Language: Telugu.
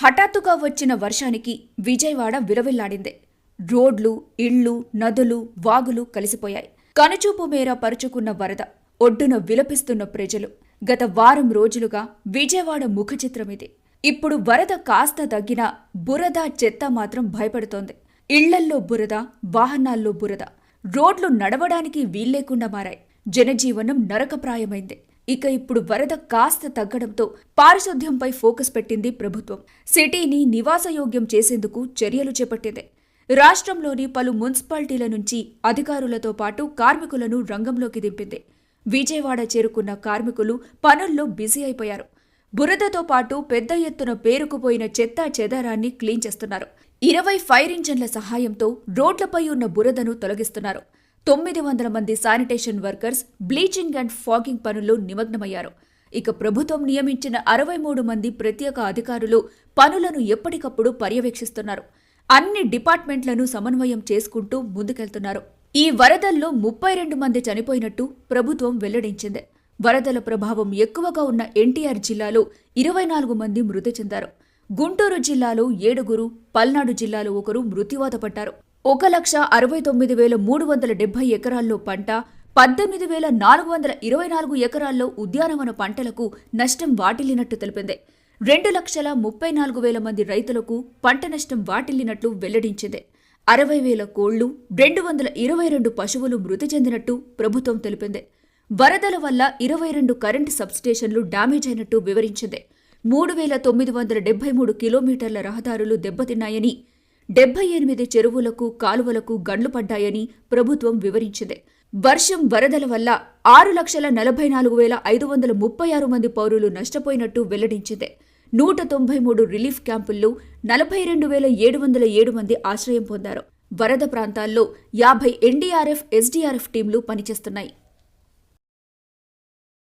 హఠాత్తుగా వచ్చిన వర్షానికి విజయవాడ విలవిల్లాడింది రోడ్లు ఇళ్ళు నదులు వాగులు కలిసిపోయాయి. కనుచూపు మేర పరుచుకున్న వరద ఒడ్డున విలపిస్తున్న ప్రజలు. గత వారం రోజులుగా విజయవాడ ముఖ ఇది. ఇప్పుడు వరద కాస్త తగ్గినా బురద చెత్త మాత్రం భయపడుతోంది. ఇళ్ళల్లో బురద వాహనాల్లో బురద రోడ్లు నడవడానికి వీల్లేకుండా మారాయి. జనజీవనం నరకప్రాయమైంది. ఇక ఇప్పుడు వరద కాస్త తగ్గడంతో పారిశుద్ధ్యంపై ఫోకస్ పెట్టింది ప్రభుత్వం. సిటీని నివాసయోగ్యం చేసేందుకు చర్యలు చేపట్టింది. రాష్ట్రంలోని పలు మున్సిపాలిటీల నుంచి అధికారులతో పాటు కార్మికులను రంగంలోకి దింపింది. విజయవాడ చేరుకున్న కార్మికులు పనుల్లో బిజీ అయిపోయారు. బురదతో పాటు పెద్ద ఎత్తున పేరుకుపోయిన చెత్తా చెదారాన్ని క్లీన్ చేస్తున్నారు. ఇరవై ఫైర్ ఇంజన్ల సహాయంతో రోడ్లపై ఉన్న బురదను తొలగిస్తున్నారు. తొమ్మిది వందల మంది sanitation workers bleaching and fogging పనుల్లో నిమగ్నమయ్యారు. ఇక ప్రభుత్వం నియమించిన అరవై మూడు మంది ప్రత్యేక అధికారులు పనులను ఎప్పటికప్పుడు పర్యవేక్షిస్తున్నారు. అన్ని డిపార్ట్మెంట్లను సమన్వయం చేసుకుంటూ ముందుకెళ్తున్నారు. ఈ వరదల్లో ముప్పై రెండు మంది చనిపోయినట్టు ప్రభుత్వం వెల్లడించింది. వరదల ప్రభావం ఎక్కువగా ఉన్న ఎన్టీఆర్ జిల్లాలో ఇరవై నాలుగు మంది మృతి చెందారు. గుంటూరు జిల్లాలో ఏడుగురు పల్నాడు జిల్లాలో ఒకరు మృత్యువాత పడ్డారు. ఒక లక్ష అరవై తొమ్మిది వేల మూడు వందల డెబ్బై ఎకరాల్లో పంట పద్దెనిమిది వేల నాలుగు వందల ఇరవై నాలుగు ఎకరాల్లో ఉద్యానవన పంటలకు నష్టం వాటిల్లినట్టు తెలిపింది. రెండు లక్షల ముప్పై నాలుగు వేల మంది రైతులకు పంట నష్టం వాటిల్లినట్లు వెల్లడించింది. అరవై వేల కోళ్ళు రెండు వందల ఇరవై రెండు పశువులు మృతి చెందినట్టు ప్రభుత్వం తెలిపింది. వరదల వల్ల ఇరవై రెండు కరెంటు సబ్స్టేషన్లు డ్యామేజ్ అయినట్టు వివరించింది. మూడు వేల తొమ్మిది వందల డెబ్బై మూడు కిలోమీటర్ల రహదారులు దెబ్బతిన్నాయని డెబ్బై ఎనిమిది చెరువులకు కాలువలకు గండ్లు పడ్డాయని ప్రభుత్వం వివరించింది. వర్షం వరదల వల్ల ఆరు లక్షల నలభై నాలుగు వేల ఐదు వందల ముప్పై ఆరు మంది పౌరులు నష్టపోయినట్టు వెల్లడించింది. నూట తొంభై మూడు రిలీఫ్ క్యాంపుల్లో నలభై రెండు వేల ఏడు వందల ఏడు మంది ఆశ్రయం పొందారు. వరద ప్రాంతాల్లో యాభై ఎన్డీఆర్ఎఫ్ ఎస్డీఆర్ఎఫ్ టీంలు పనిచేస్తున్నాయి.